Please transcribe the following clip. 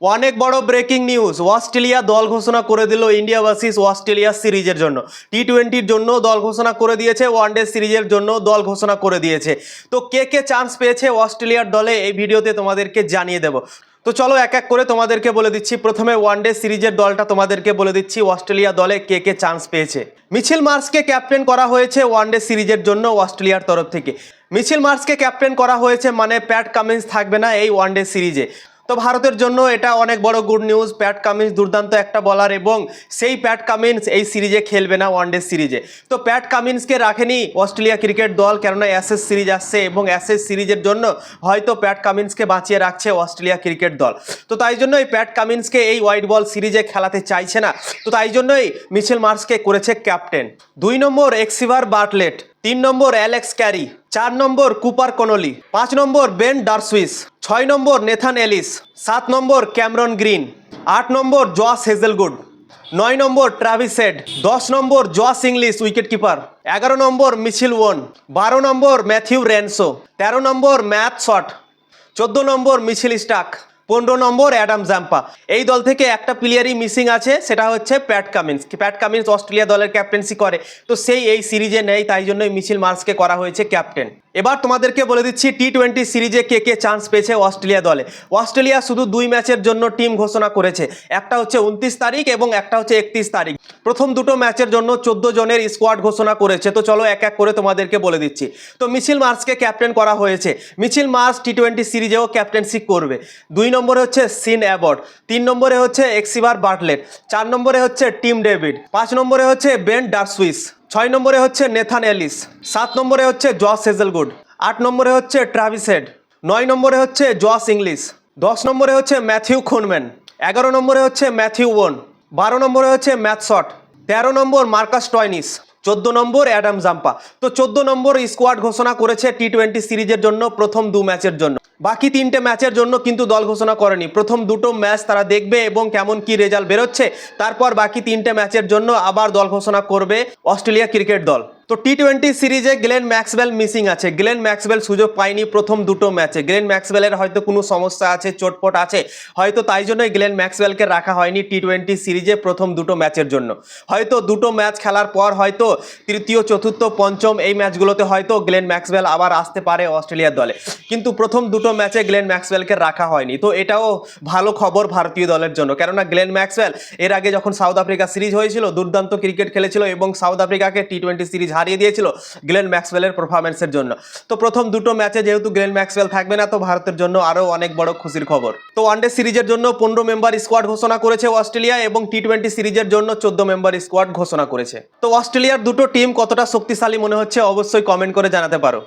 অনেক বড় breaking news Australia দল ঘোষণা করে দিল ইন্ডিয়া ভার্সিস অস্ট্রেলিয়া সিরিজের জন্য। টি টোয়েন্টির জন্য দল ঘোষণা করে দিয়েছে ওয়ানডে সিরিজের জন্য দল ঘোষণা করে দিয়েছে। তো কে কে চান্স পেয়েছে অস্ট্রেলিয়ার দলে এই ভিডিওতে তোমাদেরকে জানিয়ে দেব। তো চলো এক এক করে তোমাদেরকে বলে দিচ্ছি। প্রথমে ওয়ানডে সিরিজের দলটা তোমাদেরকে বলে দিচ্ছি, অস্ট্রেলিয়া দলে কে কে চান্স পেয়েছে। মিছিল মার্সকে ক্যাপ্টেন করা হয়েছে ওয়ানডে সিরিজের জন্য অস্ট্রেলিয়ার তরফ থেকে। মিছিল মার্সকে ক্যাপ্টেন করা হয়েছে মানে প্যাট কামিন্স থাকবে না এই ওয়ানডে সিরিজে। তো ভারতের জন্য এটা অনেক বড় গুড নিউজ প্যাট কামিন্স দুর্দান্ত একটা বলার এবং সেই প্যাট কামিন্স এই সিরিজে খেলবে না ওয়ানডে সিরিজে। তো প্যাট কামিন্সকে রাখেনি অস্ট্রেলিয়া ক্রিকেট দল কেননা অ্যাসেস সিরিজ আসছে এবং অ্যাসেস সিরিজের জন্য হয়তো প্যাট কামিন্সকে বাঁচিয়ে রাখছে অস্ট্রেলিয়া ক্রিকেট দল। তো তাই জন্য এই প্যাট কামিন্সকে এই হোয়াইট বল সিরিজে খেলাতে চাইছে না। তো তাই জন্যই মিচেল মার্সকে করেছে ক্যাপ্টেন দুই নম্বর এক্সিভার বার্টলেট তিন নম্বর অ্যালেক্স ক্যারি চার নম্বর কুপার কনলি পাঁচ নম্বর বেন ডারসুইস ছয় নম্বর নেথান এলিস, সাত নম্বর ক্যামরন গ্রিন, আট নম্বর জস হেজেলগুড, নয় নম্বর ট্রাভিস হেড, দশ নম্বর জস ইংলিশ উইকেট কিপার এগারো নম্বর মিছিল ওয়ান বারো নম্বর ম্যাথিউ র্যানসো তেরো নম্বর ম্যাথ শট, চোদ্দ নম্বর মিছিল স্টাক পনেরো নম্বর অ্যাডাম জাম্পা এই দল থেকে একটা প্লেয়ারই মিসিং আছে, সেটা হচ্ছে Pat Cummins. Pat Cummins Australia দলের ক্যাপ্টেন্সি করে। তো সেই এই সিরিজে নেই, তাই জন্যই মিছিল মার্সকে করা হয়েছে ক্যাপ্টেন। এবার তোমাদেরকে বলে দিচ্ছি টি টোয়েন্টি সিরিজে কে কে চান্স পেয়েছে অস্ট্রেলিয়া দলে? অস্ট্রেলিয়া শুধু দুই ম্যাচের জন্য টিম ঘোষণা করেছে। একটা হচ্ছে উনত্রিশ তারিখ এবং একটা হচ্ছে একত্রিশ তারিখ। প্রথম দুটো ম্যাচের জন্য চোদ্দ জনের স্কোয়াড ঘোষণা করেছে। তো চলো এক এক করে তোমাদেরকে বলে দিচ্ছি। তো মিছিল মার্সকে ক্যাপ্টেন করা হয়েছে। মিছিল মার্স টি টোয়েন্টি সিরিজেও ক্যাপ্টেন্সি করবে। দুই নম্বরে হচ্ছে সিন অ্যাবর্ড তিন নম্বরে হচ্ছে এক্সিভার বার্টলেট চার নম্বরে হচ্ছে টিম ডেভিড পাঁচ নম্বরে হচ্ছে বেন ডারসুইস ছয় নম্বরে হচ্ছে নেথান এলিস সাত নম্বরে হচ্ছে জস হেজেলগুড আট নম্বরে হচ্ছে ট্রাভিস হেড নয় নম্বরে হচ্ছে জস ইংলিশ দশ নম্বরে হচ্ছে ম্যাথিউ খুনম্যান এগারো নম্বরে হচ্ছে ম্যাথিউ ওন বারো নম্বরে হচ্ছে ম্যাথ শট তেরো নম্বর মার্কাস টয়নিস চোদ্দ নম্বর অ্যাডাম জাম্পা তো চোদ্দ নম্বর স্কোয়াড ঘোষণা করেছে টি টোয়েন্টি সিরিজের জন্য প্রথম দু ম্যাচের জন্য বাকি তিনটে ম্যাচের জন্য কিন্তু দল ঘোষণা করেনি। প্রথম দুটো ম্যাচ তারা দেখবে এবং কেমন কি রেজাল্ট বেরোচ্ছে। তারপর বাকি তিনটে ম্যাচের জন্য আবার দল ঘোষণা করবে অস্ট্রেলিয়া ক্রিকেট দল। তো টি টোয়েন্টি সিরিজে গ্লেন ম্যাক্সওয়েল মিসিং আছে। গ্লেন ম্যাক্সওয়েল সুযোগ পায়নি প্রথম দুটো ম্যাচে। গ্লেন ম্যাক্সওয়েলের হয়তো কোনো সমস্যা আছে, চোটপট আছে। হয়তো তাই জন্যই গ্লেন ম্যাক্সওয়েলকে রাখা হয়নি টি টোয়েন্টি সিরিজে প্রথম দুটো ম্যাচের জন্য। হয়তো দুটো ম্যাচ খেলার পর হয়তো তৃতীয়, চতুর্থ, পঞ্চম এই ম্যাচগুলোতে হয়তো গ্লেন ম্যাক্সওয়েল আবার আসতে পারে অস্ট্রেলিয়ার দলে। কিন্তু প্রথম দুটো ম্যাচে গ্লেন ম্যাক্সওয়েলকে রাখা হয়নি। তো এটাও ভালো খবর ভারতীয় দলের জন্য। কেননা গ্লেন ম্যাক্সওয়েল এর আগে যখন সাউথ আফ্রিকা সিরিজ হয়েছিল, দুর্দান্ত ক্রিকেট খেলেছিল এবং সাউথ আফ্রিকাকে টি টোয়েন্টি সিরিজ হারিয়ে দিয়েছিল গ্লেন ম্যাক্সওয়েলের পারফরমেন্সের জন্য। তো প্রথম দুটো ম্যাচে যেহেতু গ্লেন ম্যাক্সওয়েল থাকবে না, তো ভারতের জন্য আরও অনেক বড় খুশির খবর। তো ওয়ানডে সিরিজের জন্য পনেরো মেম্বার স্কোয়াড ঘোষণা করেছে অস্ট্রেলিয়া এবং টি টোয়েন্টি সিরিজের জন্য চোদ্দ মেম্বার স্কোয়াড ঘোষণা করেছে। তো অস্ট্রেলিয়ার দুটো টিম কতটা শক্তিশালী মনে হচ্ছে অবশ্যই কমেন্ট করে জানাতে পারো।